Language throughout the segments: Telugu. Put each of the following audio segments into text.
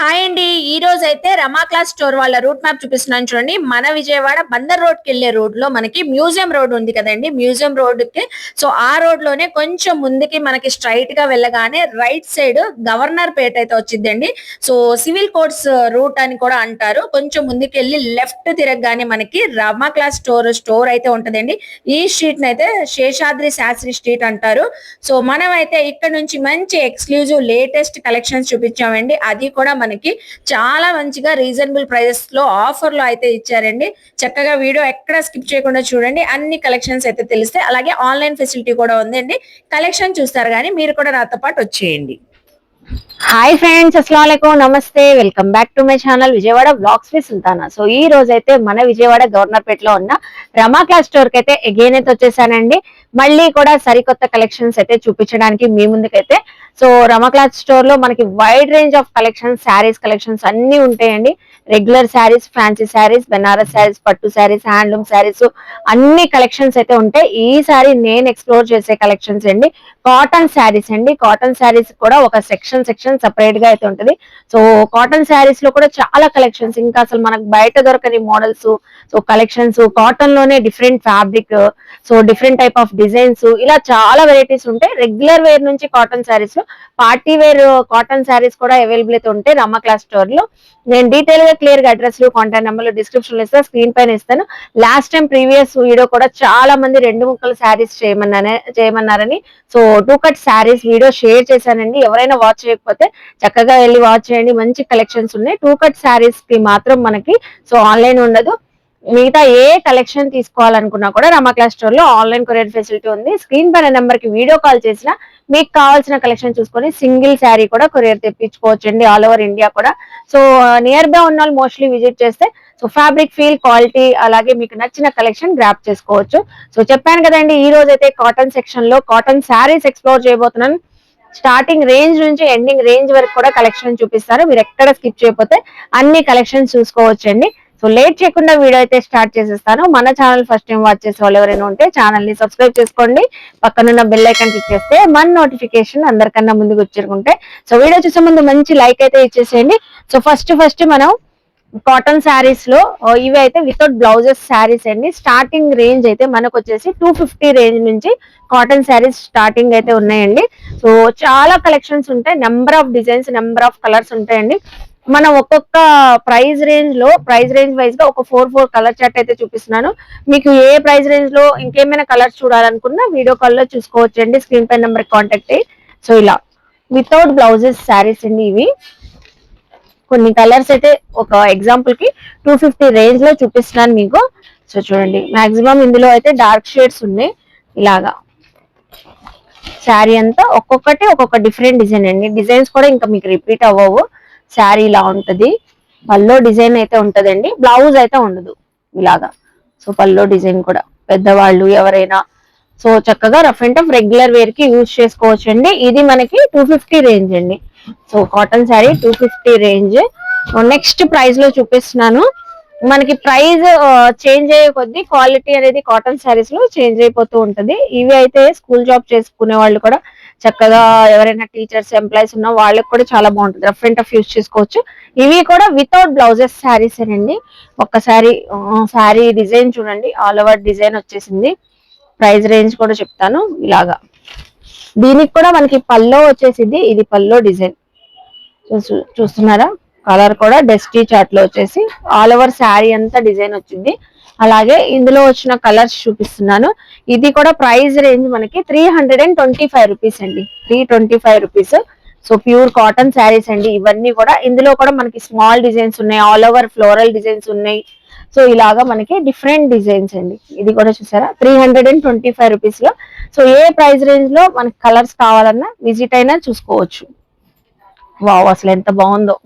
హాయ్ అండి. ఈ రోజు అయితే రమా క్లాస్ స్టోర్ వాళ్ళ రూట్ మ్యాప్ చూపిస్తున్నాను చూడండి. మన విజయవాడ బందర్ రోడ్కి వెళ్ళే రోడ్లో మనకి మ్యూజియం రోడ్ ఉంది కదండి. మ్యూజియం రోడ్కి సో ఆ రోడ్లోనే కొంచెం ముందుకి మనకి స్ట్రైట్గా వెళ్ళగానే రైట్ సైడ్ గవర్నర్ పేట అయితే వచ్చిందండి. సో సివిల్ కోర్ట్స్ రూట్ అని కూడా అంటారు. కొంచెం ముందుకు వెళ్ళి లెఫ్ట్ తిరగగానే మనకి రమా క్లాస్ స్టోర్ స్టోర్ అయితే ఉంటదండి. ఈ స్ట్రీట్ అయితే శేషాద్రి శాస్త్రి స్ట్రీట్ అంటారు. సో మనం అయితే ఇక్కడ నుంచి మంచి ఎక్స్క్లూజివ్ లేటెస్ట్ కలెక్షన్స్ చూపించామండి. అది కూడా మనకి చాలా మంచిగా రీజనబుల్ ప్రైజెస్లో ఆఫర్లో అయితే ఇచ్చారండి. చక్కగా వీడియో ఎక్కడ స్కిప్ చేయకుండా చూడండి. అన్ని కలెక్షన్స్ అయితే తెలిస్తే అలాగే ఆన్లైన్ ఫెసిలిటీ కూడా ఉందండి. కలెక్షన్ చూస్తారు కానీ మీరు కూడా నాతో పాటు వచ్చేయండి. హాయ్ ఫ్రెండ్స్ అస్సలం నమస్తే. Welcome back to my channel Vijayawada blogs with Sultana. So ఈ రోజు అయితే మన విజయవాడ గవర్నర్పేట్లో ఉన్న రమా క్లాస్ స్టోర్కి అయితే అగైన్ అయితే వచ్చేసానండి. మళ్ళీ కూడా సరికొత్త కలెక్షన్స్ అయితే చూపించడానికి మీ ముందుకైతే సో రమక్లాత్ స్టోర్లో మనకి wide range of collections saris collections అన్ని ఉంటాయండి. రెగ్యులర్ శారీస్ ఫ్యాన్సీ శారీస్ బెనారస్ శారీస్ పట్టు శారీస్ హ్యాండ్లూమ్ శారీస్ అన్ని కలెక్షన్స్ అయితే ఉంటాయి. ఈ సారీ నేను ఎక్స్ప్లోర్ చేసే కలెక్షన్స్ అండి. కాటన్ శారీస్ అండి. కాటన్ శారీస్ కూడా ఒక సెక్షన్ సెక్షన్ సపరేట్గా అయితే ఉంటుంది. సో కాటన్ శారీస్లో కూడా చాలా కలెక్షన్స్ ఇంకా అసలు మనకు బయట దొరకని models so collections కాటన్లోనే different fabric so different type of designs ఇలా చాలా వెరైటీస్ ఉంటాయి. రెగ్యులర్ వేర్ నుంచి కాటన్ శారీస్లో పార్టీ వేర్ కాటన్ శారీస్ కూడా అవైలబుల్ అయితే ఉంటాయి. రమ్మ క్లాస్ స్టోర్లో. నేను డీటెయిల్గా క్లియర్గా అడ్రస్ కాంటాక్ట్ నెంబర్ డిస్క్రిప్షన్లో ఇస్తాను స్క్రీన్ పైన ఇస్తాను. లాస్ట్ టైం ప్రీవియస్ వీడియో కూడా చాలా మంది రెండు ముక్కల శారీస్ చేయమన్నానే చేయమన్నారని. So two cut saris video share చేశానండి. ఎవరైనా వాచ్ చేయకపోతే చక్కగా వెళ్ళి వాచ్ చేయండి. మంచి కలెక్షన్స్ ఉన్నాయి. టూ కట్ శారీస్కి మాత్రం మనకి సో ఆన్లైన్ ఉండదు. మిగతా ఏ కలెక్షన్ తీసుకోవాలనుకున్నా కూడా రమా స్టోర్లో ఆన్లైన్ కొరియర్ ఫెసిలిటీ ఉంది. స్క్రీన్ పైన నెంబర్కి వీడియో కాల్ చేసినా మీకు కావాల్సిన కలెక్షన్ చూసుకొని సింగిల్ శారీ కూడా కొరియర్ తెప్పించుకోవచ్చు అండి ఆల్ ఓవర్ ఇండియా కూడా సో నియర్ బై ఉన్న వాళ్ళు మోస్ట్లీ విజిట్ చేస్తే సో ఫ్యాబ్రిక్ ఫీల్ క్వాలిటీ అలాగే మీకు నచ్చిన కలెక్షన్ గ్రాప్ చేసుకోవచ్చు. సో చెప్పాను కదండి ఈ రోజు అయితే కాటన్ సెక్షన్లో కాటన్ శారీస్ ఎక్స్ప్లోర్ చేయబోతున్నాను. స్టార్టింగ్ రేంజ్ నుంచి ఎండింగ్ రేంజ్ వరకు కూడా కలెక్షన్ చూపిస్తారు మీరు ఎక్కడ స్కిప్ చేయకపోతే అన్ని కలెక్షన్స్ చూసుకోవచ్చు అండి సో లేట్ చేయకుండా వీడియో అయితే స్టార్ట్ చేసేస్తాను. మన ఛానల్ ఫస్ట్ టైం వాచ్ చేసే వాళ్ళు ఎవరైనా ఉంటే ఛానల్ని సబ్స్క్రైబ్ చేసుకోండి. పక్కనున్న బెల్ ఐకాన్ క్లిక్ చేస్తే మన నోటిఫికేషన్ అందరికన్నా ముందుకు వచ్చేరుకుంటే. సో వీడియో చూసే ముందు మంచి లైక్ అయితే ఇచ్చేసేయండి. సో ఫస్ట్ ఫస్ట్ మనం కాటన్ శారీస్లో ఇవి అయితే వితౌట్ బ్లౌజెస్ శారీస్ అండి. స్టార్టింగ్ రేంజ్ అయితే మనకు వచ్చేసి టూ ఫిఫ్టీ రేంజ్ నుంచి కాటన్ శారీస్ స్టార్టింగ్ అయితే ఉన్నాయండి. సో చాలా కలెక్షన్స్ ఉంటాయి. Number of designs number of colours ఉంటాయండి. మనం ఒక్కొక్క ప్రైస్ రేంజ్లో ప్రైస్ రేంజ్ వైజ్గా ఒక ఫోర్ ఫోర్ కలర్ చార్ట్ అయితే చూపిస్తున్నాను. మీకు ఏ ప్రైస్ రేంజ్లో ఇంకేమైనా కలర్స్ చూడాలనుకున్నా వీడియో కాల్లో చూసుకోవచ్చండి. స్క్రీన్ పై నెంబర్ కాంటాక్ట్ అయ్యి సో ఇలా వితౌట్ బ్లౌజెస్ శారీస్ అండి ఇవి. కొన్ని కలర్స్ అయితే ఒక ఎగ్జాంపుల్కి టూ ఫిఫ్టీ రేంజ్లో చూపిస్తున్నాను మీకు. సో చూడండి మాక్సిమం ఇందులో అయితే డార్క్ షేడ్స్ ఉన్నాయి. ఇలాగా. శారీ అంతా ఒక్కొక్కటి ఒక్కొక్క డిఫరెంట్ డిజైన్ అండి. డిజైన్స్ కూడా ఇంకా మీకు రిపీట్ అవ్వవు. శారీ ఇలా ఉంటది. పల్లో డిజైన్ అయితే ఉంటదండి. బ్లౌజ్ అయితే ఉండదు ఇలాగా. సో పల్లో డిజైన్ కూడా పెద్దవాళ్ళు ఎవరైనా. సో చక్కగా రఫ్ అండ్ టఫ్ రెగ్యులర్ వేర్కి యూజ్ చేసుకోవచ్చు అండి ఇది మనకి టూ ఫిఫ్టీ రేంజ్ అండి. So cotton sari two fifty range. Next ప్రైస్లో చూపిస్తున్నాను. మనకి ప్రైస్ చేంజ్ అయ్యే కొద్దీ క్వాలిటీ అనేది కాటన్ శారీస్లో చేంజ్ అయిపోతూ ఉంటది. ఇవి అయితే స్కూల్ జాబ్ చేసుకునే వాళ్ళు కూడా చక్కగా ఎవరైనా టీచర్స్ ఎంప్లాయీస్ ఉన్నా వాళ్ళకి కూడా చాలా బాగుంటుంది. రఫ్ అండ్ టఫ్ యూజ్ చేసుకోవచ్చు. ఇవి కూడా వితౌట్ బ్లౌజెస్ శారీస్ అండి ఒక్కసారి శారీ డిజైన్ చూడండి. ఆల్ ఓవర్ డిజైన్ వచ్చేసింది. ప్రైస్ రేంజ్ కూడా చెప్తాను. ఇలాగా. దీనికి కూడా మనకి పల్లో వచ్చేసింది. ఇది పల్లో డిజైన్. చూస్తున్నారా? కలర్ కూడా డస్టీ చాట్లో వచ్చేసి. ఆల్ ఓవర్ శారీ అంతా డిజైన్ వచ్చింది. అలాగే ఇందులో వచ్చిన కలర్స్ చూపిస్తున్నాను. ఇది కూడా ప్రైస్ రేంజ్ మనకి three hundred and twenty five rupees అండి. Three twenty five rupees. So pure cotton saris అండి. ఇవన్నీ కూడా ఇందులో కూడా మనకి స్మాల్ డిజైన్స్ ఉన్నాయి. ఆల్ ఓవర్ ఫ్లోరల్ డిజైన్స్ ఉన్నాయి. సో ఇలాగా మనకి డిఫరెంట్ డిజైన్స్ అండి. ఇది కూడా చూసారా? Three hundred and twenty five రూపీస్లో. సో ఏ ప్రైస్ రేంజ్లో మనకి కలర్స్ కావాలన్నా విజిట్ అయినా చూసుకోవచ్చు. వావ్ అసలు ఎంత బాగుందో.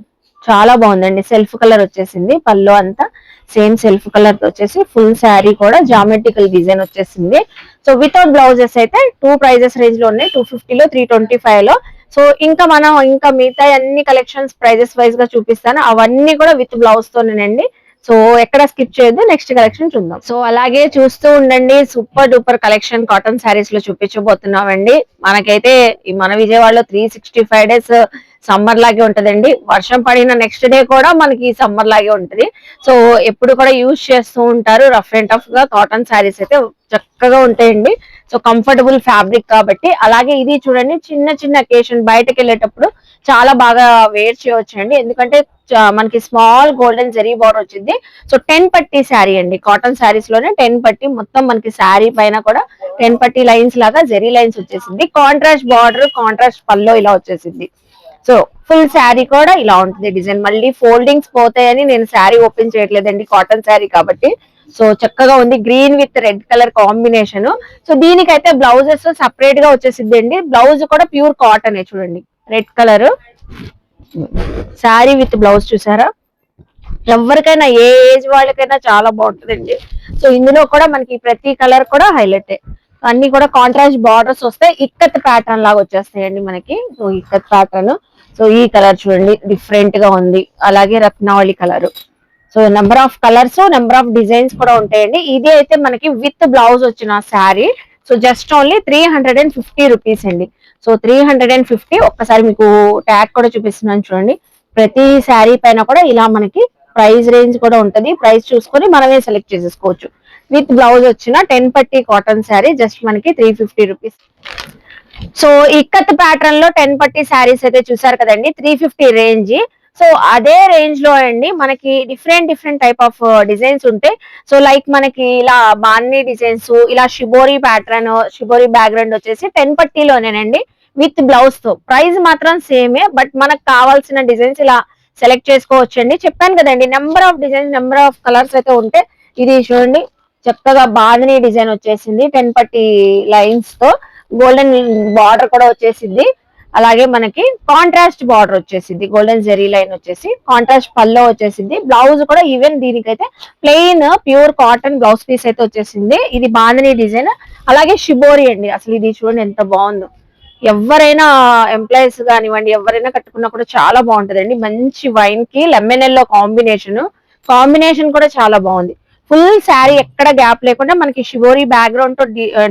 చాలా బాగుందండి. సెల్ఫ్ కలర్ వచ్చేసింది. పళ్ళు అంతా సేమ్ సెల్ఫ్ కలర్ వచ్చేసి ఫుల్ శారీ కూడా జామెట్రికల్ డిజైన్ వచ్చేసింది. సో వితౌట్ బ్లౌజెస్ అయితే టూ ప్రైజెస్ రేంజ్లో ఉన్నాయి. టూ లో త్రీ ట్వంటీ ఫైవ్లో. సో ఇంకా మనం ఇంకా మిగతా అన్ని కలెక్షన్స్ ప్రైజెస్ వైజ్గా చూపిస్తాను. అవన్నీ కూడా విత్ బ్లౌజ్ తోనేనండి సో ఎక్కడ స్కిప్ చేయొద్దు. నెక్స్ట్ కలెక్షన్ చూద్దాం. సో అలాగే చూస్తూ ఉండండి. సూపర్ డూపర్ కలెక్షన్ కాటన్ శారీస్లో చూపించబోతున్నామండి. మనకైతే మన విజయవాడలో three sixty five days summer లాగే ఉంటదండి. వర్షం పడిన నెక్స్ట్ డే కూడా మనకి సమ్మర్ లాగే ఉంటది. సో ఎప్పుడు కూడా యూజ్ చేస్తూ ఉంటారు. రఫ్ అండ్ టఫ్గా కాటన్ శారీస్ అయితే చక్కగా ఉంటాయండి. సో కంఫర్టబుల్ ఫ్యాబ్రిక్ కాబట్టి. అలాగే ఇది చూడండి చిన్న చిన్న అకేషన్ బయటకు వెళ్ళేటప్పుడు చాలా బాగా వేర్ చేయవచ్చు అండి ఎందుకంటే మనకి స్మాల్ గోల్డెన్ జరీ బార్డర్ వచ్చింది. సో టెన్ పట్టి శారీ అండి. కాటన్ శారీస్లోనే టెన్ పట్టి మొత్తం మనకి శారీ పైన కూడా టెన్ పట్టి లైన్స్ లాగా జరీ లైన్స్ వచ్చేసింది. కాంట్రాస్ట్ బార్డర్ కాంట్రాస్ట్ పల్లో ఇలా వచ్చేసింది. సో ఫుల్ శారీ కూడా ఇలా ఉంటుంది. డిజైన్ మళ్ళీ ఫోల్డింగ్స్ పోతాయని నేను శారీ ఓపెన్ చేయట్లేదండి కాటన్ శారీ కాబట్టి. సో చక్కగా ఉంది green with red colour combination so దీనికైతే బ్లౌజెస్ సపరేట్గా వచ్చేసింది అండి బ్లౌజ్ కూడా ప్యూర్ కాటన్ చూడండి. Red colour sari with blouse చూసారా? ఎవరికైనా ఏ ఏజ్ వాళ్ళకైనా చాలా బాగుంటుందండి. సో ఇందులో కూడా మనకి ప్రతి కలర్ కూడా హైలైట్ అన్ని కూడా కాంట్రాస్ట్ బార్డర్స్ వస్తాయి ఇక్కత్ ప్యాటర్న్ లాగా వచ్చేస్తాయండి మనకి. సో ఇక్కత్ ప్యాటర్న్ సో ఈ కలర్ చూడండి డిఫరెంట్గా ఉంది. అలాగే Ratnavali colour. So number of colours number of designs కూడా ఉంటాయండి. ఇది అయితే మనకి విత్ బ్లౌజ్ వచ్చిన sari so just only three hundred and fifty rupees అండి. So three hundred and fifty ఒక్కసారి మీకు ట్యాగ్ కూడా చూపిస్తున్నాను చూడండి. ప్రతి శారీ పైన కూడా ఇలా మనకి ప్రైస్ రేంజ్ కూడా ఉంటది. ప్రైస్ చూసుకొని మనమే సెలెక్ట్ చేసేసుకోవచ్చు విత్ బ్లౌజ్ వచ్చిన టెన్ పట్టి కాటన్ శారీ జస్ట్ మనకి three fifty rupees so ikat ప్యాటర్న్లో టెన్ పట్టి శారీస్ అయితే చూసారు కదండి త్రీ ఫిఫ్టీ రేంజ్ సో అదే రేంజ్లో అండి మనకి different different type of designs ఉంటాయి సో లైక్ మనకి ఇలా బాన్ని డిజైన్స్ ఇలా షిబోరి ప్యాటర్న్ షిబోరి బ్యాక్గ్రౌండ్ వచ్చేసి టెన్ పట్టీలోనేనండి విత్ బ్లౌజ్తో. ప్రైస్ మాత్రం సేమే బట్ మనకు కావాల్సిన డిజైన్స్ ఇలా సెలెక్ట్ చేసుకోవచ్చు అండి చెప్పాను కదండి number of designs number of colours అయితే ఉంటే ఇది చూడండి చక్కగా బాధని డిజైన్ వచ్చేసింది టెన్ పట్టి లైన్స్తో. గోల్డెన్ బార్డర్ కూడా వచ్చేసింది అలాగే మనకి కాంట్రాస్ట్ బార్డర్ వచ్చేసింది గోల్డెన్ జెరీ లైన్ వచ్చేసి కాంట్రాస్ట్ పల్లో వచ్చేసింది బ్లౌజ్ కూడా ఈవెన్ దీనికైతే plain pure cotton blouse piece అయితే వచ్చేసింది. ఇది బాంధని డిజైన్ అలాగే షిబోరి అండి. అసలు ఇది చూడండి ఎంత బాగుందో. ఎవరైనా ఎంప్లాయీస్ కానివ్వండి ఎవరైనా కట్టుకున్నా కూడా చాలా బాగుంటదండి. మంచి వైన్కి లెమన్ ఎల్లో కాంబినేషన్ కాంబినేషన్ కూడా చాలా బాగుంది. ఫుల్ శారీ ఎక్కడ గ్యాప్ లేకుండా మనకి షిబోరి బ్యాక్గ్రౌండ్తో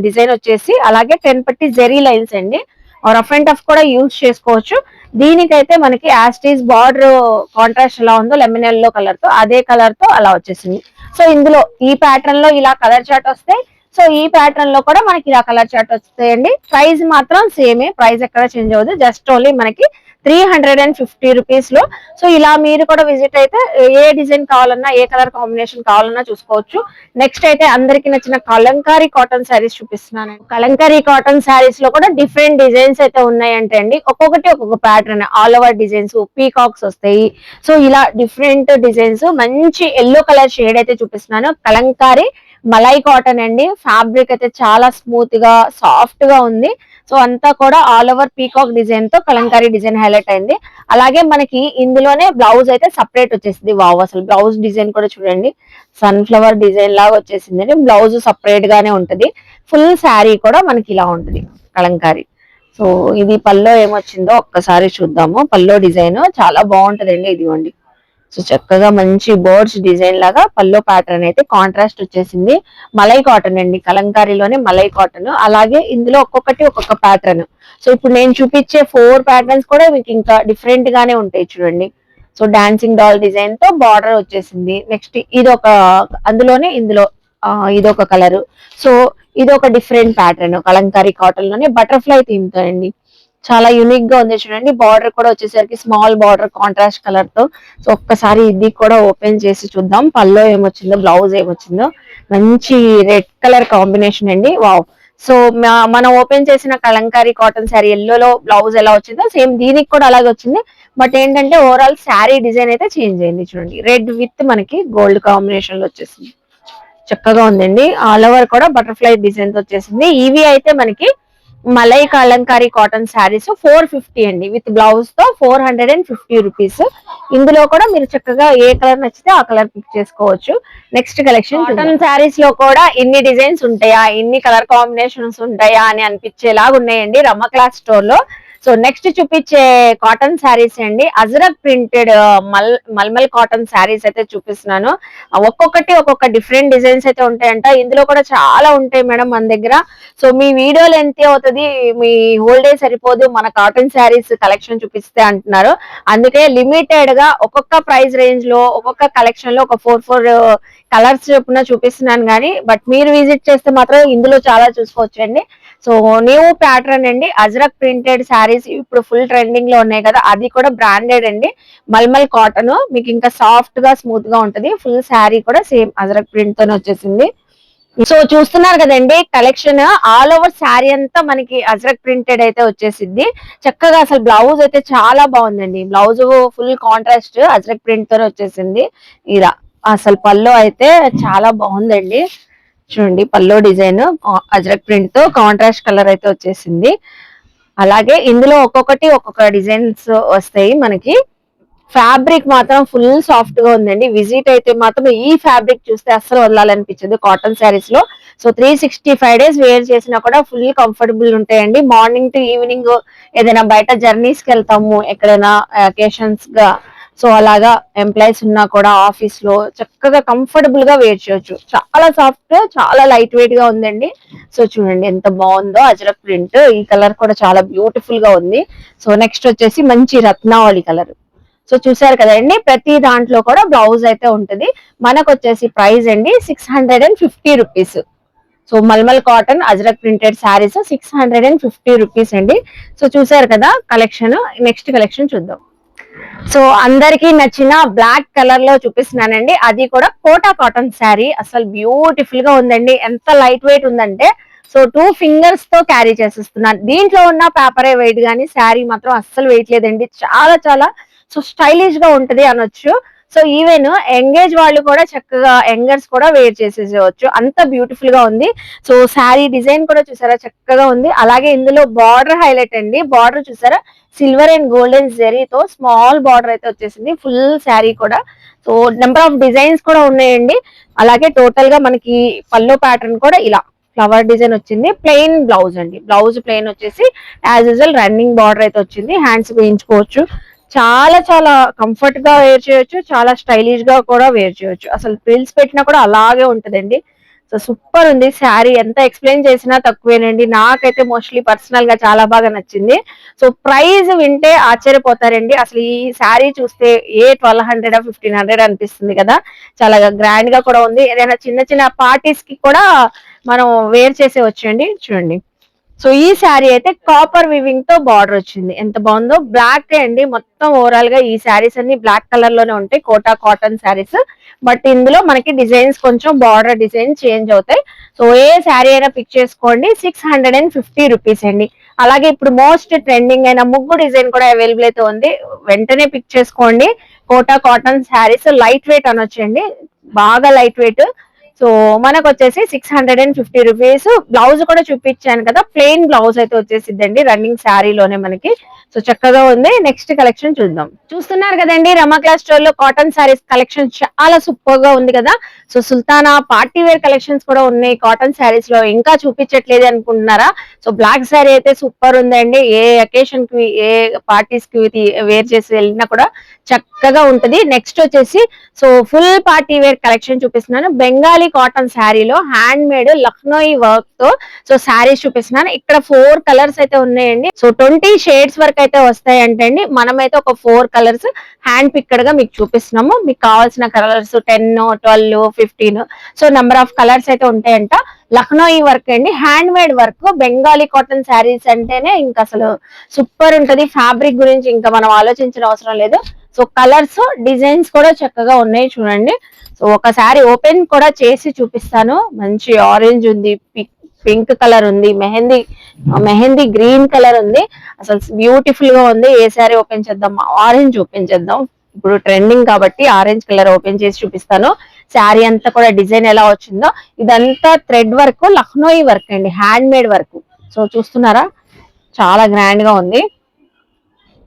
డిజైన్ వచ్చేసి అలాగే టెన్ పట్టి జెరీ లైన్స్ అండి. రఫ్ అండ్ టఫ్ కూడా యూజ్ చేసుకోవచ్చు. దీనికైతే మనకి యాస్టీస్ బార్డర్ కాంట్రాస్ట్ ఎలా ఉందో లెమన్ ఎల్లో కలర్తో అదే కలర్తో అలా వచ్చేసింది. సో ఇందులో ఈ ప్యాటర్న్లో ఇలా కలర్ చార్ట్ వస్తాయి. సో ఈ ప్యాటర్న్లో కూడా మనకి ఇలా కలర్ చార్ట్ వస్తాయండి. ప్రైస్ మాత్రం సేమే ప్రైస్ ఎక్కడ చేంజ్ అవ్వదు. జస్ట్ ఓన్లీ మనకి త్రీ హండ్రెడ్ అండ్ ఫిఫ్టీ రూపీస్లో. సో ఇలా మీరు కూడా విజిట్ అయితే ఏ డిజైన్ కావాలన్నా ఏ కలర్ కాంబినేషన్ కావాలన్నా చూసుకోవచ్చు. నెక్స్ట్ అయితే అందరికి నచ్చిన కలంకారీ కాటన్ శారీస్ చూపిస్తున్నాను కలంకారీ కాటన్ శారీస్లో కూడా డిఫరెంట్ డిజైన్స్ అయితే ఉన్నాయంటే అండి. ఒక్కొక్కటి ఒక్కొక్క pattern all over designs peacocks వస్తాయి. సో ఇలా డిఫరెంట్ డిజైన్స్ మంచి ఎల్లో కలర్ షేడ్ అయితే చూపిస్తున్నాను. కలంకారీ మలై కాటన్ అండి. ఫ్యాబ్రిక్ అయితే చాలా స్మూత్గా సాఫ్ట్గా ఉంది. సో అంతా కూడా ఆల్ ఓవర్ పీకాక్ డిజైన్తో కలంకారీ డిజైన్ హైలైట్ అయింది. అలాగే మనకి ఇందులోనే బ్లౌజ్ అయితే సపరేట్ వచ్చేసింది. వావ్ అసలు బ్లౌజ్ డిజైన్ కూడా చూడండి. సన్ ఫ్లవర్ డిజైన్ లాగా వచ్చేసింది బ్లౌజ్ సపరేట్ గానే ఉంటది. ఫుల్ శారీ కూడా మనకి ఇలా ఉంటది కలంకారీ. సో ఇది పల్లో ఏమొచ్చిందో ఒక్కసారి చూద్దాము. పల్లో డిజైన్ చాలా బాగుంటదండి ఇదిగోండి. సో చక్కగా మంచి బోర్డ్స్ డిజైన్ లాగా పల్లో ప్యాటర్న్ అయితే కాంట్రాస్ట్ వచ్చేసింది. మలై కాటన్ అండి కలంకారీలోనే మలై కాటన్. అలాగే ఇందులో ఒక్కొక్కటి ఒక్కొక్క ప్యాటర్న్. సో ఇప్పుడు నేను చూపించే ఫోర్ ప్యాటర్న్స్ కూడా మీకు ఇంకా డిఫరెంట్ గానే ఉంటాయి చూడండి. సో డాన్సింగ్ డాల్ డిజైన్తో బార్డర్ వచ్చేసింది. నెక్స్ట్ ఇది ఒక అందులోనే ఇందులో ఇదొక ఇది ఒక కలర్. సో ఇది ఒక డిఫరెంట్ ప్యాటర్న్ కలంకారీ కాటన్లోనే బటర్ఫ్లై థీమ్తో అండి. చాలా యూనిక్గా ఉంది చూడండి. బార్డర్ కూడా వచ్చేసరికి స్మాల్ బార్డర్ కాంట్రాస్ట్ కలర్తో. సో ఒక్కసారి ఇది కూడా ఓపెన్ చేసి చూద్దాం. పల్లో ఏమొచ్చిందో బ్లౌజ్ ఏమొచ్చిందో. మంచి రెడ్ కలర్ కాంబినేషన్ అండి. వావ్ సో మనం ఓపెన్ చేసిన కలంకారీ కాటన్ శారీ ఎల్లోలో బ్లౌజ్ ఎలా వచ్చిందో సేమ్ దీనికి కూడా అలాగే వచ్చింది. బట్ ఏంటంటే ఓవరాల్ శారీ డిజైన్ అయితే చేంజ్ అయింది చూడండి. రెడ్ విత్ మనకి గోల్డ్ కాంబినేషన్లో వచ్చేసింది. చక్కగా ఉందండి. ఆల్ ఓవర్ కూడా బటర్ఫ్లై డిజైన్తో వచ్చేసింది. ఇవి అయితే మనకి malai Kalamkari cotton saris four fifty అండి. With బ్లౌజ్తో four hundred and fifty rupees. ఇందులో కూడా మీరు చక్కగా ఏ కలర్ నచ్చితే ఆ కలర్ పిక్ చేసుకోవచ్చు. నెక్స్ట్ కలెక్షన్ కాటన్ శారీస్లో కూడా ఇన్ని డిజైన్స్ ఉంటాయా? ఇన్ని కలర్ కాంబినేషన్స్ ఉంటాయా అని అనిపించేలాగా ఉన్నాయండి. రమ్మ క్లాస్ స్టోర్లో సో నెక్స్ట్ చూపించే కాటన్ శారీస్ అండి. అజరక్ ప్రింటెడ్ మల్ మల్మల్ కాటన్ శారీస్ అయితే చూపిస్తున్నాను. ఒక్కొక్కటి ఒక్కొక్క డిఫరెంట్ డిజైన్స్ అయితే ఉంటాయంట. ఇందులో కూడా చాలా ఉంటాయి మేడం మన దగ్గర. సో మీ వీడియోలు ఎంత అవుతుంది మీ హోల్ డే సరిపోదు మన కాటన్ శారీస్ కలెక్షన్ చూపిస్తే అంటున్నారు. అందుకే లిమిటెడ్గా ఒక్కొక్క ప్రైస్ రేంజ్లో ఒక్కొక్క కలెక్షన్లో ఒక ఫోర్ ఫోర్ కలర్స్ చొప్పున చూపిస్తున్నాను కానీ బట్ మీరు విజిట్ చేస్తే మాత్రం ఇందులో చాలా చూసుకోవచ్చండి. సో న్యూ ప్యాటర్న్ అండి. అజ్రక్ ప్రింటెడ్ శారీస్ ఇప్పుడు ఫుల్ ట్రెండింగ్లో ఉన్నాయి కదా అది కూడా బ్రాండెడ్ అండి. మల్మల్ కాటన్ మీకు ఇంకా సాఫ్ట్గా స్మూత్గా ఉంటది. ఫుల్ శారీ కూడా సేమ్ అజ్రక్ ప్రింట్ తోనే వచ్చేసింది. సో చూస్తున్నారు కదండి కలెక్షన్ ఆల్ ఓవర్ శారీ అంతా మనకి అజ్రక్ ప్రింటెడ్ అయితే వచ్చేసింది చక్కగా అసలు బ్లౌజ్ అయితే చాలా బాగుందండి. Blouse full contrast Ajrak print తోనే వచ్చేసింది. ఇలా అసలు పళ్ళు అయితే చాలా బాగుందండి. చూడండి పల్లో డిజైన్ అజ్రక్ ప్రింట్తో కాంట్రాస్ట్ కలర్ అయితే వచ్చేసింది. అలాగే ఇందులో ఒక్కొక్కటి ఒక్కొక్క డిజైన్స్ వస్తాయి మనకి. ఫ్యాబ్రిక్ మాత్రం ఫుల్ సాఫ్ట్గా ఉందండి. విజిట్ అయితే మాత్రం ఈ ఫ్యాబ్రిక్ చూస్తే అస్సలు వదలాలనిపించదు కాటన్ శారీస్లో. So three sixty five days wear చేసినా కూడా ఫుల్ కంఫర్టబుల్ ఉంటాయండి. మార్నింగ్ టు ఈవినింగ్ ఏదైనా బయట జర్నీస్కి వెళ్తాము ఎక్కడైనా అకేషన్స్గా. సో అలాగా ఎంప్లాయీస్ ఉన్నా కూడా ఆఫీస్లో చక్కగా కంఫర్టబుల్గా వేర్ చేయొచ్చు. చాలా సాఫ్ట్ చాలా లైట్ వెయిట్గా ఉందండి. సో చూడండి ఎంత బాగుందో అజరక్ ప్రింట్. ఈ కలర్ కూడా చాలా బ్యూటిఫుల్గా ఉంది. సో నెక్స్ట్ వచ్చేసి మంచి రత్నావళి కలర్ సో చూసారు కదండి ప్రతి దాంట్లో కూడా బ్లౌజ్ అయితే ఉంటుంది. మనకు వచ్చేసి ప్రైస్ అండి six hundred and fifty rupees so mulmul cotton Ajrakh printed saris six hundred and fifty rupees అండి. సో చూసారు కదా కలెక్షన్ నెక్స్ట్ కలెక్షన్ చూద్దాం. సో అందరికి నచ్చిన బ్లాక్ కలర్లో చూపిస్తున్నానండి. అది కూడా కోటా కాటన్ శారీ. అసలు బ్యూటిఫుల్గా ఉందండి. ఎంత లైట్ వెయిట్ ఉందంటే సో టూ ఫింగర్స్తో క్యారీ చేసేస్తున్నాను దీంట్లో ఉన్న పేపరే వెయిట్ కానీ శారీ మాత్రం అస్సలు వెయిట్ లేదండి. చాలా చాలా సో స్టైలిష్గా ఉంటది అనొచ్చు. సో ఈవెన్ ఎంగేజ్ వాళ్ళు కూడా చక్కగా యంగర్స్ కూడా వేర్ చేసేసేవచ్చు అంత బ్యూటిఫుల్గా ఉంది. సో శారీ డిజైన్ కూడా చూసారా? చక్కగా ఉంది. అలాగే ఇందులో బార్డర్ హైలైట్ అండి. బార్డర్ చూసారా? సిల్వర్ అండ్ గోల్డెన్ జెరీతో స్మాల్ బార్డర్ అయితే వచ్చేసింది. ఫుల్ శారీ కూడా. సో నెంబర్ ఆఫ్ డిజైన్స్ కూడా ఉన్నాయండి. అలాగే టోటల్గా మనకి పల్లో ప్యాటర్న్ కూడా ఇలా ఫ్లవర్ డిజైన్ వచ్చింది. ప్లెయిన్ బ్లౌజ్ అండి. బ్లౌజ్ ప్లెయిన్ వచ్చేసి యాజ్ యూజువల్ రన్నింగ్ బార్డర్ అయితే వచ్చింది. హ్యాండ్స్ వేయించుకోవచ్చు. చాలా చాలా కంఫర్ట్గా వేర్ చేయొచ్చు చాలా స్టైలిష్గా కూడా వేర్ చేయొచ్చు. అసలు ప్రిల్స్ పెట్టినా కూడా అలాగే ఉంటుందండి. సో సూపర్ ఉంది. శారీ ఎంత ఎక్స్ప్లెయిన్ చేసినా తక్కువేనండి. నాకైతే మోస్ట్లీ పర్సనల్గా చాలా బాగా నచ్చింది. సో ప్రైస్ వింటే ఆశ్చర్యపోతారండి. అసలు ఈ శారీ చూస్తే ఏ ట్వెల్వ్ హండ్రెడ్ ఫిఫ్టీన్ హండ్రెడ్ అనిపిస్తుంది కదా. చాలా గ్రాండ్గా కూడా ఉంది. ఏదైనా చిన్న చిన్న పార్టీస్కి కూడా మనం వేర్ చేసే వచ్చండి చూడండి. సో ఈ శారీ అయితే కాపర్ వివింగ్తో బార్డర్ వచ్చింది. ఎంత బాగుందో? బ్లాక్ అండి. మొత్తం ఓవరాల్గా ఈ శారీస్ అన్ని బ్లాక్ కలర్లోనే ఉంటాయి. Quota cotton saris. బట్ ఇందులో మనకి డిజైన్స్ కొంచెం బార్డర్ డిజైన్ చేంజ్ అవుతాయి. సో ఏ శారీ అయినా పిక్ చేసుకోండి. Six hundred and fifty rupees అండి. అలాగే ఇప్పుడు మోస్ట్ ట్రెండింగ్ అయిన ముగ్గు డిజైన్ కూడా అవైలబుల్ అయితే ఉంది. వెంటనే పిక్ చేసుకోండి. Kota cotton saris light weight అనొచ్చండి. బాగా లైట్ వెయిట్ సో మనకు వచ్చేసి six hundred and fifty rupees blouse కూడా చూపించాను కదా ప్లెయిన్ బ్లౌజ్ అయితే వచ్చేసిద్దండి రన్నింగ్ శారీలోనే మనకి. సో చక్కగా ఉంది. నెక్స్ట్ కలెక్షన్ చూద్దాం. చూస్తున్నారు కదండి రమా క్లాస్ స్టోర్లో కాటన్ శారీస్ కలెక్షన్ చాలా సూపర్గా ఉంది కదా. So Sultana party wear collections కూడా ఉన్నాయి కాటన్ శారీస్లో. ఇంకా చూపించట్లేదు అనుకుంటున్నారా? సో బ్లాక్ శారీ అయితే సూపర్ ఉందండి. ఏ అకేషన్కి ఏ పార్టీస్కి వేర్ చేసి వెళ్ళినా కూడా చక్కగా ఉంటది. నెక్స్ట్ వచ్చేసి so full party wear collection చూపిస్తున్నాను. బెంగాలీ కాటన్ శారీలో హ్యాండ్ మేడ్ లక్నోయి వర్క్తో సో శారీస్ చూపిస్తున్నాను. ఇక్కడ ఫోర్ కలర్స్ అయితే ఉన్నాయండి. సో ట్వంటీ షేడ్స్ వరకు అయితే వస్తాయి అంటే అండి మనమైతే ఒక ఫోర్ కలర్స్ హ్యాండ్ పిక్డ్గా మీకు చూపిస్తున్నాము. మీకు కావాల్సిన colours ten twelve fifteen so number of colours అయితే ఉంటాయంట. లక్నోయి వర్క్ అండి. Hand made work Bengali cotton saris అంటేనే ఇంకా అసలు సూపర్ ఉంటది. ఫ్యాబ్రిక్ గురించి ఇంకా మనం ఆలోచించిన అవసరం లేదు. సో కలర్స్ డిజైన్స్ కూడా చక్కగా ఉన్నాయి చూడండి. సో ఒకసారి ఓపెన్ కూడా చేసి చూపిస్తాను. మంచి ఆరెంజ్ ఉంది పింక్ కలర్ ఉంది మెహందీ మెహందీ గ్రీన్ కలర్ ఉంది. అసలు బ్యూటిఫుల్గా ఉంది. ఏ సారీ ఓపెన్ చేద్దాం? ఆరెంజ్ ఓపెన్ చేద్దాం. ఇప్పుడు ట్రెండింగ్ కాబట్టి ఆరెంజ్ కలర్ ఓపెన్ చేసి చూపిస్తాను. శారీ అంతా కూడా డిజైన్ ఎలా వచ్చిందో. ఇదంతా థ్రెడ్ వర్క్ లక్నోయి వర్క్ అండి హ్యాండ్ మేడ్ వర్క్ సో చూస్తున్నారా? చాలా గ్రాండ్గా ఉంది.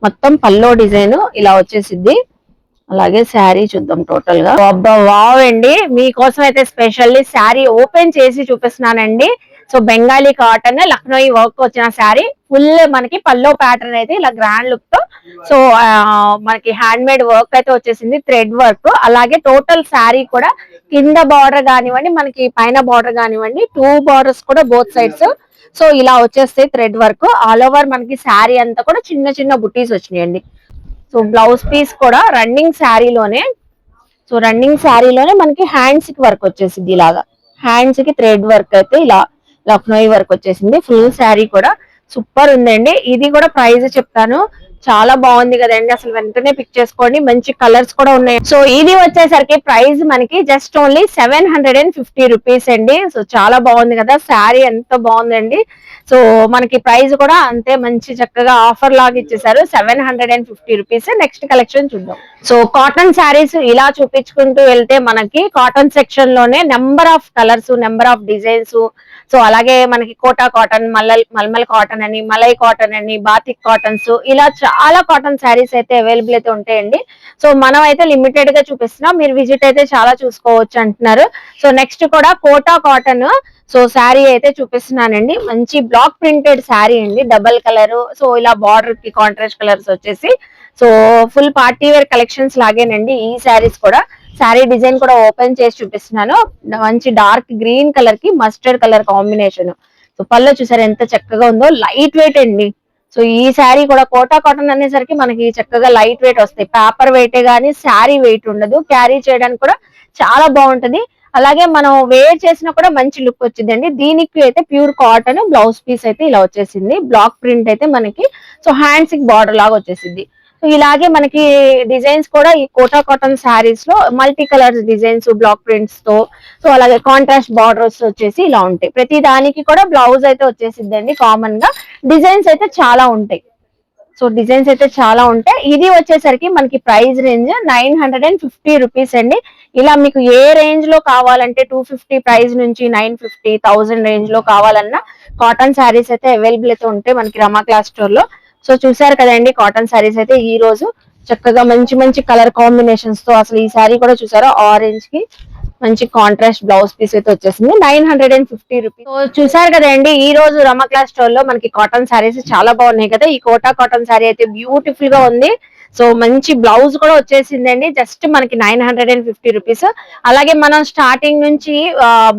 మొత్తం పల్లో డిజైన్ ఇలా వచ్చేసిద్ది. అలాగే శారీ చూద్దాం టోటల్గా. అబ్బా వావ్ అండి. మీకోసం అయితే స్పెషల్లీ శారీ ఓపెన్ చేసి చూపిస్తున్నానండి. So Bengali cotton Lucknowi work వచ్చిన శారీ. ఫుల్ మనకి పల్లో ప్యాటర్న్ అయితే ఇలా గ్రాండ్ లుక్తో. సో మనకి హ్యాండ్ మేడ్ వర్క్ అయితే వచ్చేసింది థ్రెడ్ వర్క్ అలాగే టోటల్ శారీ కూడా కింద బార్డర్ కానివ్వండి మనకి పైన బార్డర్ కానివ్వండి టూ బార్డర్స్ కూడా బోత్ సైడ్స్ సో ఇలా వచ్చేస్తాయి థ్రెడ్ వర్క్ ఆల్ ఓవర్ మనకి శారీ అంతా కూడా చిన్న చిన్న బుటీస్ వచ్చినాయండి. సో బ్లౌజ్ పీస్ కూడా రన్నింగ్ శారీలోనే సో రన్నింగ్ శారీలోనే మనకి హ్యాండ్స్కి వర్క్ వచ్చేసింది ఇలాగా. హ్యాండ్స్కి థ్రెడ్ వర్క్ అయితే ఇలా లక్నోయి వర్క్ వచ్చేసింది. ఫుల్ శారీ కూడా సూపర్ ఉందండి. ఇది కూడా ప్రైస్ చెప్తాను. చాలా బాగుంది కదండి. అసలు వెంటనే పిక్ చేసుకోండి. మంచి కలర్స్ కూడా ఉన్నాయి. సో ఇది వచ్చేసరికి ప్రైస్ మనకి just only seven hundred and fifty rupees అండి. సో చాలా బాగుంది కదా. శారీ ఎంత బాగుందండి. సో మనకి ప్రైస్ కూడా అంతే మంచి చక్కగా ఆఫర్ లాగా ఇచ్చేసారు. Seven hundred and fifty rupees next collection చూద్దాం. సో కాటన్ శారీస్ ఇలా చూపించుకుంటూ వెళ్తే మనకి cotton సెక్షన్లోనే number of colours number of designs. So అలాగే మనకి కోటా కాటన్ మల్లల్ మల్మల్ కాటన్ అని మలై కాటన్ అని బాతిక్ కాటన్స్ ఇలా చాలా కాటన్ శారీస్ అయితే అవైలబుల్ అయితే ఉంటాయండి. సో మనం అయితే లిమిటెడ్గా చూపిస్తున్నాం. మీరు విజిట్ అయితే చాలా చూసుకోవచ్చు అంటున్నారు. సో నెక్స్ట్ కూడా కోటా కాటన్ సో శారీ అయితే చూపిస్తున్నానండి. మంచి బ్లాక్ ప్రింటెడ్ శారీ అండి. డబల్ కలర్ సో ఇలా బార్డర్కి కాంట్రాస్ట్ కలర్స్ వచ్చేసి. So full party wear collections లాగేనండి ఈ శారీస్ కూడా. శారీ డిజైన్ కూడా ఓపెన్ చేసి చూపిస్తున్నాను. మంచి డార్క్ గ్రీన్ కలర్కి మస్టర్డ్ కలర్ కాంబినేషన్ సో పళ్ళు చూసారు ఎంత చక్కగా ఉందో. లైట్ వెయిట్ అండి. సో ఈ శారీ కూడా కోటా కాటన్ అనేసరికి మనకి చక్కగా లైట్ వెయిట్ వస్తాయి. పేపర్ వెయిటే గానీ శారీ వెయిట్ ఉండదు. క్యారీ చేయడానికి కూడా చాలా బాగుంటది. అలాగే మనం వేర్ చేసినా కూడా మంచి లుక్ వచ్చిందండి. దీనికి అయితే ప్యూర్ కాటన్ బ్లౌజ్ పీస్ అయితే ఇలా వచ్చేసింది. బ్లాక్ ప్రింట్ అయితే మనకి సో హ్యాండ్స్కి బార్డర్ లాగా వచ్చేసింది. సో ఇలాగే మనకి డిజైన్స్ కూడా ఈ కోటా కాటన్ శారీస్లో మల్టీ కలర్స్ డిజైన్స్ బ్లాక్ ప్రింట్స్తో సో అలాగే కాంట్రాస్ట్ బార్డర్స్ వచ్చేసి ఇలా ఉంటాయి. ప్రతి దానికి కూడా బ్లౌజ్ అయితే వచ్చేసిద్దండి కామన్గా. డిజైన్స్ అయితే చాలా ఉంటాయి. సో డిజైన్స్ అయితే చాలా ఉంటాయి. ఇది వచ్చేసరికి మనకి price range nine hundred and fifty rupees అండి. ఇలా మీకు ఏ రేంజ్లో కావాలంటే టూ ఫిఫ్టీ ప్రైస్ నుంచి నైన్ ఫిఫ్టీ థౌసండ్ రేంజ్లో కావాలన్నా కాటన్ శారీస్ అయితే అవైలబుల్ అయితే ఉంటాయి మనకి రమా క్లాస్ స్టోర్లో. సో చూసారు కదండి కాటన్ శారీస్ అయితే ఈ రోజు చక్కగా మంచి మంచి కలర్ కాంబినేషన్స్తో అసలు ఈ శారీ కూడా చూసారా? ఆరెంజ్కి మంచి కాంట్రాస్ట్ బ్లౌజ్ పీస్ అయితే వచ్చేసింది. Nine hundred and fifty rupees. So చూసారు కదండి ఈ రోజు రమా క్లాస్ స్టోర్లో మనకి కాటన్ శారీస్ చాలా బాగున్నాయి కదా. ఈ కోటా కాటన్ శారీ అయితే బ్యూటిఫుల్గా ఉంది. సో మంచి బ్లౌజ్ కూడా వచ్చేసిందండి. జస్ట్ మనకి nine hundred and fifty rupees. అలాగే మనం స్టార్టింగ్ నుంచి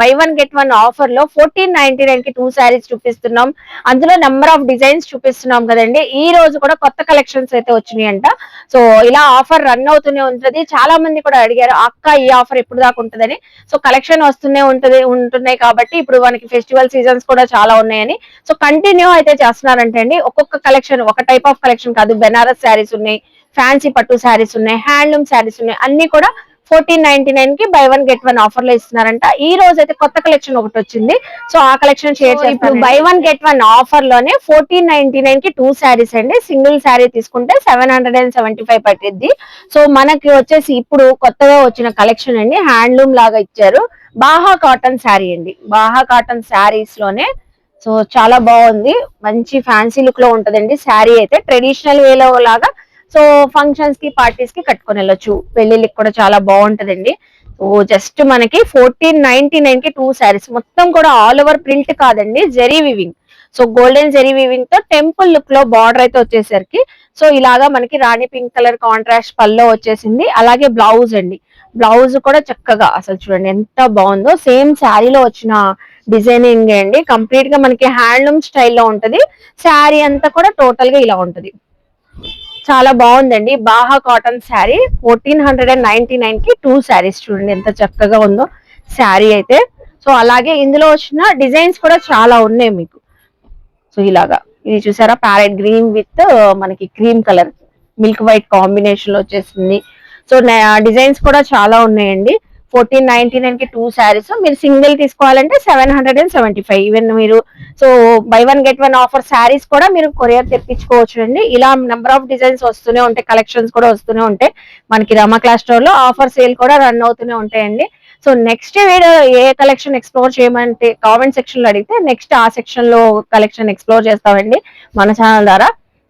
బై వన్ గెట్ వన్ ఆఫర్లో ఫోర్టీన్ నైన్టీ నైన్కి టూ శారీస్ చూపిస్తున్నాం. అందులో నెంబర్ ఆఫ్ డిజైన్స్ చూపిస్తున్నాం కదండి. ఈ రోజు కూడా కొత్త కలెక్షన్స్ అయితే వచ్చినాయి అంట సో ఇలా ఆఫర్ రన్ అవుతూనే ఉంటది. చాలా మంది కూడా అడిగారు అక్క ఈ ఆఫర్ ఎప్పుడు దాకా ఉంటుందని? సో కలెక్షన్ వస్తూనే ఉంటది ఉంటున్నాయి కాబట్టి ఇప్పుడు మనకి ఫెస్టివల్ సీజన్స్ కూడా చాలా ఉన్నాయని. సో కంటిన్యూ అయితే చేస్తున్నారంటే అండి ఒక్కొక్క కలెక్షన్ ఒక టైప్ ఆఫ్ కలెక్షన్ కాదు. బెనారస్ శారీస్ ఉన్నాయి. ఫ్యాన్సీ పట్టు శారీస్ ఉన్నాయి హ్యాండ్లూమ్ శారీస్ ఉన్నాయి అన్ని కూడా ఫోర్టీన్ నైన్టీ నైన్కి బై వన్ గెట్ వన్ ఆఫర్లో ఇస్తున్నారంట. ఈ రోజు అయితే కొత్త కలెక్షన్ ఒకటి వచ్చింది. సో ఆ కలెక్షన్ షేర్ చేసి ఇప్పుడు బై వన్ గెట్ వన్ ఆఫర్లోనే ఫోర్టీన్ నైన్టీ నైన్కి టూ శారీస్ అండి. సింగిల్ శారీ తీసుకుంటే seven hundred and seventy five పట్టిద్ది. సో మనకి వచ్చేసి ఇప్పుడు కొత్తగా వచ్చిన కలెక్షన్ అండి. హ్యాండ్లూమ్ లాగా ఇచ్చారు. బాహా కాటన్ శారీ అండి. Baja cotton శారీస్లోనే. సో చాలా బాగుంది. మంచి ఫ్యాన్సీ లుక్లో ఉంటదండి. శారీ అయితే ట్రెడిషనల్ వేలో లాగా సో ఫంక్షన్స్కి పార్టీస్కి కట్టుకొని వెళ్ళొచ్చు. పెళ్ళిళ్ళకి కూడా చాలా బాగుంటదండి. సో జస్ట్ మనకి ఫోర్టీన్ నైన్టీ నైన్కి టూ శారీస్ మొత్తం కూడా ఆల్ ఓవర్ ప్రింట్ కాదండి zari weaving so golden zari వివింగ్తో temple లుక్లో బార్డర్ అయితే వచ్చేసరికి సో ఇలాగా మనకి రాణి పింక్ కలర్ కాంట్రాస్ట్ పల్లో వచ్చేసింది. అలాగే బ్లౌజ్ అండి. బ్లౌజ్ కూడా చక్కగా అసలు చూడండి ఎంత బాగుందో. సేమ్ శారీలో వచ్చిన డిజైనింగ్ అండి. కంప్లీట్గా మనకి హ్యాండ్లూమ్ స్టైల్లో ఉంటది. శారీ అంతా కూడా టోటల్గా ఇలా ఉంటది. చాలా బాగుందండి. Baja cotton sari fourteen hundred and ninety నైన్కి టూ శారీస్ చూడండి ఎంత చక్కగా ఉందో శారీ అయితే. సో అలాగే ఇందులో వచ్చిన డిజైన్స్ కూడా చాలా ఉన్నాయి మీకు. సో ఇలాగా. ఇది చూసారా? ప్యారెట్ గ్రీన్ విత్ మనకి క్రీమ్ కలర్ మిల్క్ వైట్ కాంబినేషన్లో వచ్చేసింది సో డిజైన్స్ కూడా చాలా ఉన్నాయండి. ఫోర్టీన్ నైన్టీ నైన్కి టూ శారీస్. మీరు సింగిల్ తీసుకోవాలంటే seven hundred and seventy five. Even మీరు so buy one get one offer saris కూడా మీరు కొరియర్ తెప్పించుకోవచ్చు అండి ఇలా నెంబర్ ఆఫ్ డిజైన్స్ వస్తూనే ఉంటాయి కలెక్షన్స్ కూడా వస్తూనే ఉంటాయి. మనకి రమా క్లాస్ స్టోర్లో ఆఫర్ సేల్ కూడా రన్ అవుతూనే ఉంటాయండి. సో నెక్స్ట్ వీడియో ఏ కలెక్షన్ ఎక్స్ప్లోర్ చేయమంటే కామెంట్ సెక్షన్లో అడిగితే నెక్స్ట్ ఆ సెక్షన్లో కలెక్షన్ ఎక్స్ప్లోర్ చేస్తామండి మన ఛానల్ ద్వారా.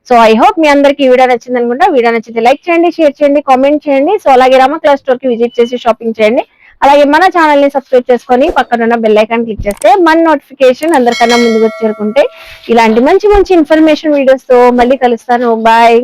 సో ఐ హోప్ మీ అందరికి ఈ వీడియో నచ్చింది అనుకుంటా. వీడియో నచ్చితే లైక్ చేయండి షేర్ చేయండి కామెంట్ చేయండి. సో అలాగే రామ క్లాస్ స్టోర్కి విజిట్ చేసి షాపింగ్ చేయండి. అలాగే మన ఛానల్ని సబ్స్క్రైబ్ చేసుకొని పక్కన ఉన్న బెల్ ఐకాన్ క్లిక్ చేస్తే మన నోటిఫికేషన్ అందరికన్నా ముందుకు చేరుకుంటే ఇలాంటి మంచి మంచి ఇన్ఫర్మేషన్ వీడియోస్తో మళ్ళీ కలుస్తాను. బాయ్